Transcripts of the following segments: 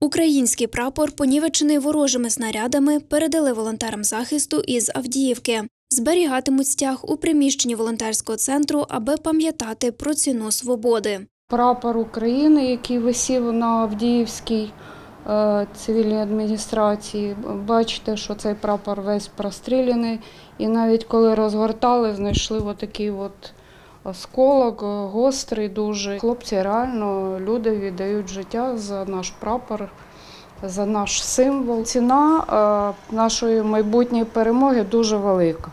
Український прапор, понівечений ворожими снарядами, передали волонтерам захисту із Авдіївки. Зберігатимуть стяг у приміщенні волонтерського центру, аби пам'ятати про ціну свободи. Прапор України, який висів на Авдіївській е, цивільній адміністрації. Бачите, що цей прапор весь простріляний. І навіть коли розгортали, знайшли отакий от осколок, е, гострий дуже. Хлопці реально люди віддають життя за наш прапор, за наш символ. Ціна е, нашої майбутньої перемоги дуже велика.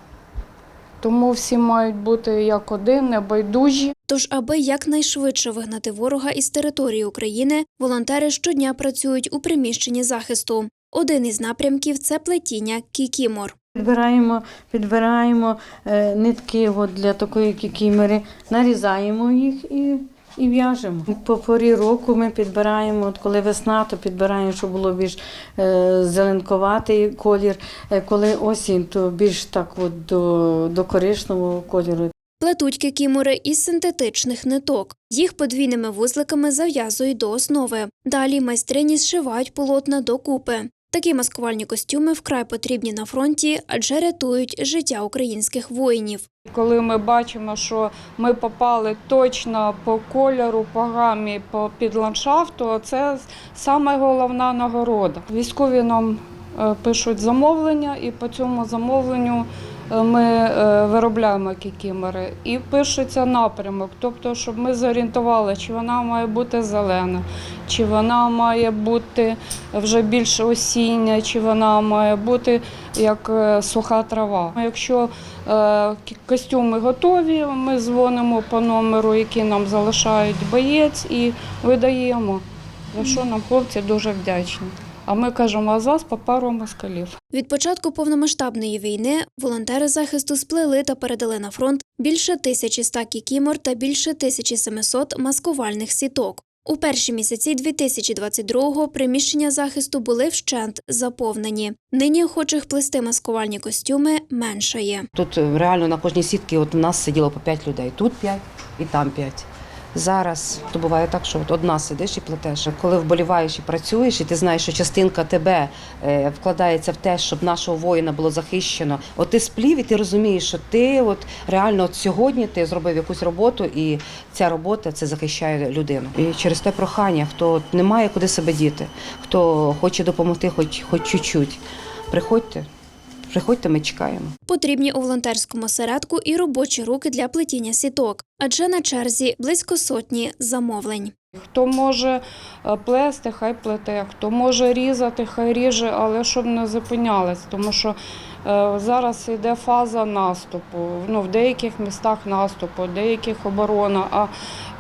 Тому всі мають бути як один, небайдужі. Тож, аби якнайшвидше вигнати ворога із території України, волонтери щодня працюють у приміщенні захисту. Один із напрямків це плетіння кікімор. Підбираємо, підбираємо е, нитки от для такої кікімери, нарізаємо їх і, і в'яжемо. По порі року ми підбираємо, от коли весна, то підбираємо, щоб було більш е, зеленкуватий колір. Е, коли осінь, то більш так от до, до коричневого кольору. Плетуть кікімори із синтетичних ниток. Їх подвійними вузликами зав'язують до основи. Далі майстрині зшивають полотна докупи. Такі маскувальні костюми вкрай потрібні на фронті, адже рятують життя українських воїнів. Коли ми бачимо, що ми попали точно по кольору, по гамі, по під ландшафту, це саме головна нагорода. Військові нам е, пишуть замовлення, і по цьому замовленню ми е, виробляємо кікімери. І пишеться напрямок, тобто, щоб ми зорієнтували, чи вона має бути зелена, чи вона має бути вже більш осіння, чи вона має бути як е, суха трава. Якщо е, костюми готові, ми дзвонимо по номеру, який нам залишають боєць, і видаємо. За що нам хлопці дуже вдячні. А ми кажемо, а зараз по пару москалів. Від початку повномасштабної війни волонтери захисту сплели та передали на фронт більше 1100 кікімор та більше 1700 маскувальних сіток. У перші місяці 2022-го приміщення захисту були вщент заповнені. Нині охочих плести маскувальні костюми меншає. Тут е, реально на кожній сітці от у нас сиділо по 5 людей. Тут 5 і там 5. Зараз то буває так, що от одна сидиш і плетеш. Коли вболіваєш і працюєш, і ти знаєш, що частинка тебе е, вкладається в те, щоб нашого воїна було захищено. От ти сплів, і ти розумієш, що ти от реально от сьогодні ти зробив якусь роботу, і ця робота це захищає людину. І через те прохання, хто не має куди себе діти, хто хоче допомогти, хоч хоч чуть-чуть, приходьте, приходьте, ми чекаємо. Потрібні у волонтерському осередку і робочі руки для плетіння сіток, адже на черзі близько сотні замовлень. Хто може е, плести, хай плете, хто може різати, хай ріже, але щоб не зупинялись, тому що е, зараз йде фаза наступу. Ну, в деяких містах наступу, в деяких оборона, а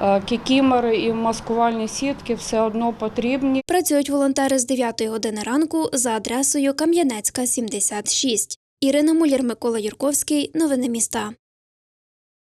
е, кікімери і маскувальні сітки все одно потрібні. Працюють волонтери з 9 години ранку за адресою Кам'янецька, 76. Ірина Муляр, Микола Юрковський. Новини міста.